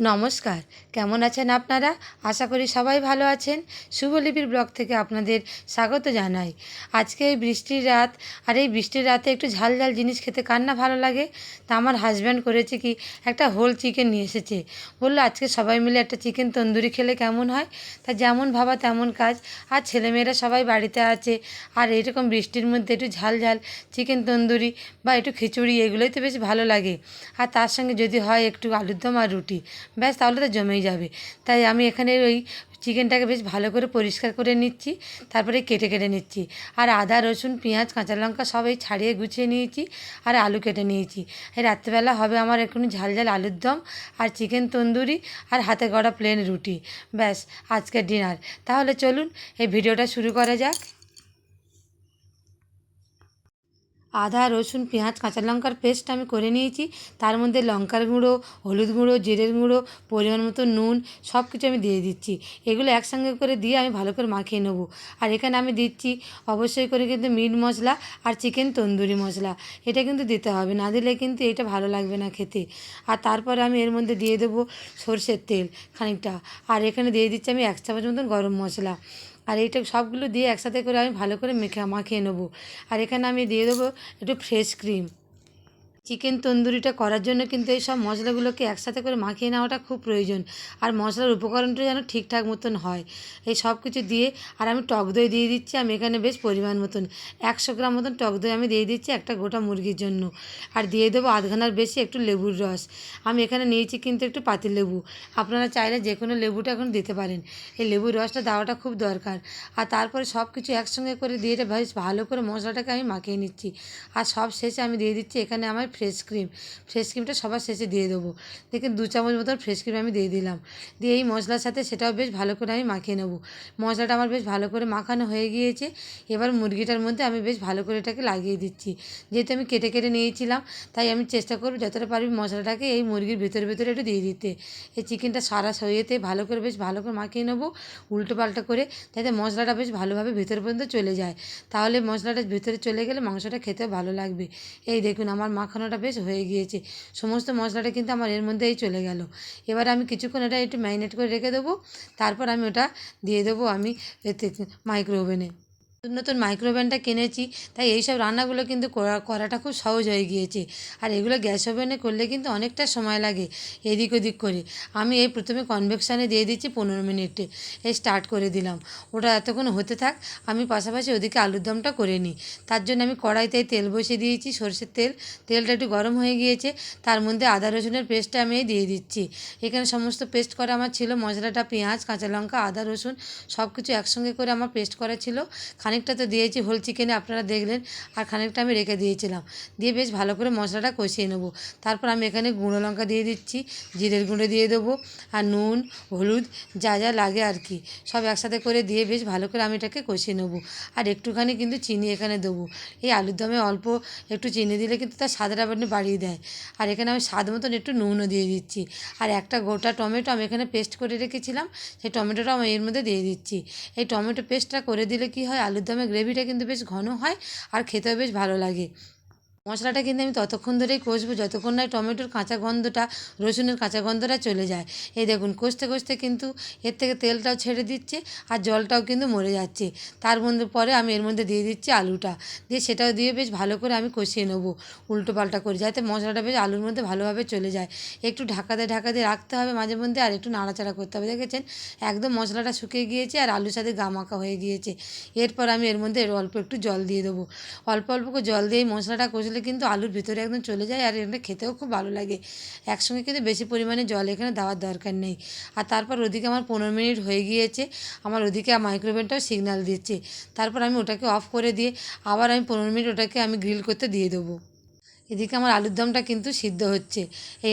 নমস্কার। কেমন আছেন আপনারা? আশা করি সবাই ভালো আছেন। শুভলিপির ব্লগ থেকে আপনাদের স্বাগত জানাই। আজকে এই বৃষ্টির রাত, আর এই বৃষ্টির রাতে একটু ঝাল ঝাল জিনিস খেতে কার না ভালো লাগে? তা আমার হাজব্যান্ড করেছে কি, একটা হোল চিকেন নিয়ে এসেছে। বলল, আজকে সবাই মিলে একটা চিকেন তন্দুরি খেলে কেমন হয়? তা যেমন ভাবা তেমন কাজ। আর ছেলেমেয়েরা সবাই বাড়িতে আছে। আর এইরকম বৃষ্টির মধ্যে একটু ঝাল ঝাল চিকেন তন্দুরি বা একটু খিচুড়ি এগুলোই তো বেশ ভালো লাগে। আর তার সঙ্গে যদি হয় একটু আলুর দম আর রুটি। ব্যাস তাহলে তো জমেই যাবে। তাই আমি এখানে ওই চিকেনটাকে বেশ ভালো করে পরিষ্কার করে নিচ্ছি, তারপরে কেটে কেটে নিচ্ছি। আর আদা, রসুন, পেঁয়াজ, কাঁচা লঙ্কা সব এই ছাড়িয়ে গুছিয়ে নিয়েছি আর আলু কেটে নিয়েছি। এই রাত্রেবেলা হবে আমার একটু ঝাল ঝাল আলুর দম আর চিকেন তন্দুরি আর হাতে গড়া প্লেন রুটি। ব্যাস আজকের ডিনার। তাহলে চলুন এই ভিডিওটা শুরু করা যাক। আদা, রসুন, পেঁয়াজ, কাঁচা লঙ্কার পেস্ট আমি করে নিয়েছি। তার মধ্যে লঙ্কার গুঁড়ো, হলুদ গুঁড়ো, জিরের গুঁড়ো, পরিমাণ মতো নুন সব কিছু আমি দিয়ে দিচ্ছি। এগুলো একসঙ্গে করে দিয়ে আমি ভালো করে মাখিয়ে নেব। আর এখানে আমি দিচ্ছি অবশ্যই করে কিন্তু মিট মশলা আর চিকেন তন্দুরি মশলা। এটা কিন্তু দিতে হবে, না দিলে কিন্তু এটা ভালো লাগবে না খেতে। আর তারপরে আমি এর মধ্যে দিয়ে দেবো সর্ষের তেল খানিকটা। আর এখানে দিয়ে দিচ্ছি আমি এক চামচ মতন গরম মশলা। আর এইটা সবগুলো দিয়ে একসাথে করে আমি ভালো করে মেখে মাখিয়ে নেব। আর এখানে আমি দিয়ে দেবো একটু ফ্রেশ ক্রিম চিকেন তন্দুরিটা করার জন্য কিন্তু এই সব মশলাগুলোকে একসাথে করে মাখিয়ে নেওয়াটা খুব প্রয়োজন। আর মশলার উপকরণটা যেন ঠিকঠাক মতন হয়। এই সব কিছু দিয়ে আর আমি টক দই দিয়ে দিচ্ছি। আমি এখানে বেশ পরিমাণ মতন। একশো গ্রাম মতন টক দই আমি দিয়ে দিচ্ছি একটা গোটা মুরগির জন্য। আর দিয়ে দেবো আধখানার বেশি একটু লেবুর রস। আমি এখানে নিয়েছি কিন্তু একটু পাতিল লেবু। আপনারা চাইলে যে কোনো লেবুটা এখন দিতে পারেন। এই লেবুর রসটা দেওয়াটা খুব দরকার। আর তারপরে সব কিছু একসঙ্গে করে দিয়ে এটা বেশ ভালো করে মশলাটাকে আমি মাখিয়ে নিচ্ছি। আর সব শেষে আমি দিয়ে দিচ্ছি এখানে আমার ফ্রেশ ক্রিম ফ্রেশ ক্রিমটা সবার শেষে দিয়ে দেবো। দেখুন দু চামচ মতন ফ্রেশ ক্রিম আমি দিয়ে দিলাম। দিয়ে এই মশলার সাথে সেটাও বেশ ভালো করে আমি মাখিয়ে নেব। মশলাটা আমার বেশ ভালো করে মাখানো হয়ে গিয়েছে। এবার মুরগিটার মধ্যে আমি বেশ ভালো করে এটাকে লাগিয়ে দিচ্ছি। যেহেতু আমি কেটে কেটে নিয়েছিলাম, তাই আমি চেষ্টা করব যতটা পারবি মশলাটাকে এই মুরগির ভেতরে ভেতরে একটু দিয়ে দিতে। এই চিকেনটা সারা সইয়েতে ভালো করে বেশ ভালো করে মাখিয়ে নেব, উল্টো পাল্টা করে, যাতে মশলাটা বেশ ভালোভাবে ভেতর পর্যন্ত চলে যায়। তাহলে মশলাটা ভেতরে চলে গেলে মাংসটা খেতেও ভালো লাগবে। এই দেখুন আমার মাখানোটা বেশ হয়ে গিয়েছে। সমস্ত মশলাটা কিন্তু আমার এর মধ্যেই চলে গেল। এবার আমি কিছুক্ষণ এটা একটু ম্যারিনেট করে রেখে দেবো। তারপর আমি ওটা দিয়ে দেবো আমি এতে মাইক্রো ওভেনে নতুন নতুন মাইক্রোওভেনটা কিনেছি, তাই এইসব রান্নাগুলো কিন্তু করাটা খুব সহজ হয়ে গিয়েছে। আর এগুলো গ্যাস ওভেনে করলে কিন্তু অনেকটা সময় লাগে এদিক ওদিক করে। আমি এই প্রথমে কনভেকশানে দিয়ে দিচ্ছি পনেরো মিনিটে। এই স্টার্ট করে দিলাম। ওটা এতক্ষণ হতে থাক, আমি পাশাপাশি ওদিকে আলুর দমটা করে নিই। তার জন্য আমি কড়াইতে তেল বসিয়ে দিয়েছি, সর্ষের তেল। তেলটা একটু গরম হয়ে গিয়েছে, তার মধ্যে আদা, রসুনের পেস্টটা আমি দিয়ে দিচ্ছি। এখানে সমস্ত পেস্ট করা আমার ছিল মশলাটা, পেঁয়াজ, কাঁচা লঙ্কা, আদা, রসুন সব কিছু একসঙ্গে করে আমার পেস্ট করা ছিল। খানিকটা তো দিয়েছি হোল চিকেনে আপনারা দেখলেন, আর খানিকটা আমি রেখে দিয়েছিলাম। দিয়ে বেশ ভালো করে মশলাটা কষিয়ে নেব। তারপর আমি এখানে গুঁড়ো লঙ্কা দিয়ে দিচ্ছি, জিরের গুঁড়ো দিয়ে দেবো, আর নুন, হলুদ, যা যা লাগে আর কি, সব একসাথে করে দিয়ে বেশ ভালো করে আমি এটাকে কষিয়ে নেব। আর একটুখানি কিন্তু চিনি এখানে দেবো। এই আলুর দমে অল্প একটু চিনি দিলে কিন্তু তার স্বাদটা আপনি বাড়িয়ে দেয়। আর এখানে আমি স্বাদ মতন একটু নুনও দিয়ে দিচ্ছি। আর একটা গোটা টমেটো আমি এখানে পেস্ট করে রেখেছিলাম, সেই টমেটোটাও আমি এর মধ্যে দিয়ে দিচ্ছি। এই টমেটো পেস্টটা করে দিলে কি হয় আলুর দমে গ্রেভিটা কিন্তু বেশ ঘন হয় আর খেতেও বেশ ভালো লাগে। মশলাটা কিন্তু আমি ততক্ষণ ধরেই কষবো, যতক্ষণ না টমেটোর কাঁচা গন্ধটা, রসুনের কাঁচা গন্ধটা চলে যায়। এই দেখুন, কষতে কষতে কিন্তু এর থেকে তেলটাও ছেড়ে দিচ্ছে আর জলটাও কিন্তু মরে যাচ্ছে। তার মধ্যে পরে আমি এর মধ্যে দিয়ে দিচ্ছি আলুটা। দিয়ে সেটাও দিয়ে বেশ ভালো করে আমি কষিয়ে নেব উল্টো পাল্টা করে, যাতে মশলাটা বেশ আলুর মধ্যে ভালোভাবে চলে যায়। একটু ঢাকা দিয়ে ঢাকা দিয়ে রাখতে হবে মাঝে মধ্যে আর একটু নাড়াচাড়া করতে হবে। দেখেছেন? একদম মশলাটা শুকিয়ে গিয়েছে আর আলুর সাথে গা মাখা হয়ে গিয়েছে। এরপর আমি এর মধ্যে অল্প একটু জল দিয়ে দেবো। অল্প অল্প করে জল দিয়ে মশলাটা কষলে কিন্তু আলুর ভিতরে একদম চলে যায় আর এটা খেতেও খুব ভালো লাগে। একসঙ্গে কিন্তু বেশি পরিমাণে জল এখানে দেওয়ার দরকার নেই। আর তারপর ওদিকে আমার পনেরো মিনিট হয়ে গিয়েছে। আমার ওদিকে মাইক্রোওভেনটাও সিগনাল দিচ্ছে। তারপর আমি ওটাকে অফ করে দিয়ে আবার আমি পনেরো মিনিট ওটাকে আমি গ্রিল করতে দিয়ে দেবো। এদিকে আমার আলুর দমটা কিন্তু সিদ্ধ হচ্ছে। এই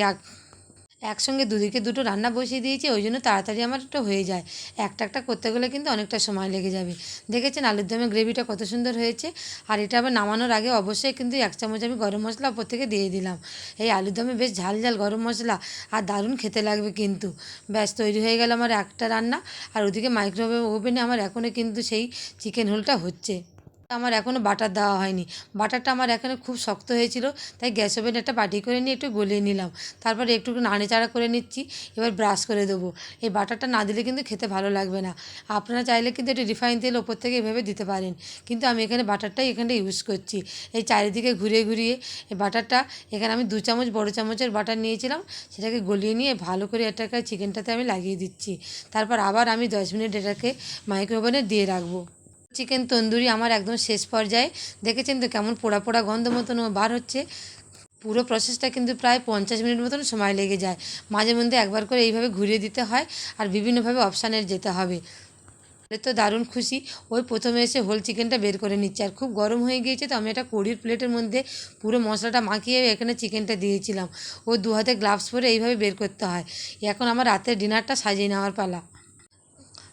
একসঙ্গে দুদিকে দুটো রান্না বসিয়ে দিয়েছি, ওই জন্য তাড়াতাড়ি আমার একটা হয়ে যায়। একটা একটা করতে গেলে কিন্তু অনেকটা সময় লেগে যাবে। দেখেছেন আলুর দমের গ্রেভিটা কত সুন্দর হয়েছে? আর এটা আবার নামানোর আগে অবশ্যই কিন্তু এক চামচ আমি গরম মশলা ওপর থেকে দিয়ে দিলাম। এই আলুর দমে বেশ ঝাল ঝাল গরম মশলা, আর দারুণ খেতে লাগবে কিন্তু। ব্যাস, তৈরি হয়ে গেল আমার একটা রান্না। আর ওদিকে মাইক্রোওয়েভ ওভেনে আমার এখনও কিন্তু সেই চিকেন হোলটা হচ্ছে। আমার এখনও বাটার দেওয়া হয়নি। বাটারটা আমার এখানে খুব শক্ত হয়েছিল, তাই গ্যাস ওভেনে একটা বাটি করে নিয়ে একটু গলিয়ে নিলাম। তারপরে একটু নাড়েচাড়া করে নিচ্ছি, এবার ব্রাশ করে দেবো। এই বাটারটা না দিলে কিন্তু খেতে ভালো লাগবে না। আপনারা চাইলে কিন্তু একটু রিফাইন তেল ওপর থেকে এভাবে দিতে পারেন। কিন্তু আমি এখানে বাটারটাই এখানটা ইউজ করছি। এই চারিদিকে ঘুরিয়ে ঘুরিয়ে এই বাটারটা, এখানে আমি দু চামচ বড় চামচের বাটার নিয়েছিলাম, সেটাকে গলিয়ে নিয়ে ভালো করে এটাকে চিকেনটাতে আমি লাগিয়ে দিচ্ছি। তারপর আবার আমি দশ মিনিট এটাকে মাইক্রোওভেনে দিয়ে রাখব। চিকেন তন্দুরি আমার একদম শেষ পর্যায়ে। দেখেছেন তো কেমন পোড়া পোড়া গন্ধ মতন বার হচ্ছে। পুরো প্রসেসটা কিন্তু প্রায় পঞ্চাশ মিনিট মতন সময় লেগে যায়। মাঝে মধ্যে একবার করে এইভাবে ঘুরিয়ে দিতে হয় আর বিভিন্নভাবে অপশানের যেতে হবে। তো দারুণ খুশি। ওই প্রথমে এসে হোল চিকেনটা বের করে নিচ্ছে। আর খুব গরম হয়ে গিয়েছে তো আমি একটা কড়ির প্লেটের মধ্যে পুরো মশলাটা মাখিয়ে এখানে চিকেনটা দিয়েছিলাম। ও দু হাতে গ্লাভস পরে এইভাবে বের করতে হয়। এখন আমার রাতের ডিনারটা সাজিয়ে নেওয়ার পালা।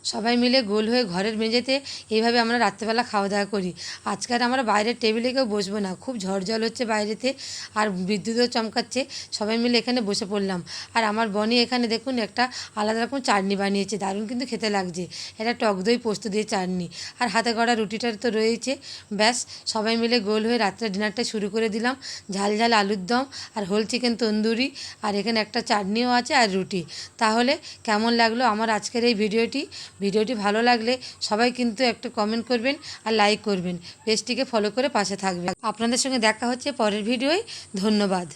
সবাই মিলে গোল হয়ে ঘরের মেঝেতে এইভাবে আমরা রাত্রেবেলা খাওয়া দাওয়া করি আজকাল আমরা বাইরের টেবিলে কেউ বসবো না। খুব ঝড় জল হচ্ছে বাইরেতে আর বিদ্যুৎও চমকাচ্ছে। সবাই মিলে এখানে বসে পড়লাম। আর আমার বনি এখানে দেখুন একটা আলাদা রকম চাটনি বানিয়েছে। দারুণ কিন্তু খেতে লাগছে। এটা টক দই পোস্ত দিয়ে চাটনি। আর হাতে গড়া রুটিটা তো রয়েছে ব্যাস, সবাই মিলে গোল হয়ে রাত্রে ডিনারটা শুরু করে দিলাম। ঝাল ঝাল আলুর দম আর হোল চিকেন তন্দুরি আর এখানে একটা চাটনিও আছে আর রুটি। তাহলে কেমন লাগল আমার আজকের এই ভিডিওটি? ভিডিওটি ভালো লাগলে সবাই কিন্তু একটা কমেন্ট করবেন আর লাইক করবেন। পেজটিকে ফলো করে পাশে থাকবেন। আপনাদের সঙ্গে দেখা হচ্ছে পরের ভিডিওয়। ধন্যবাদ।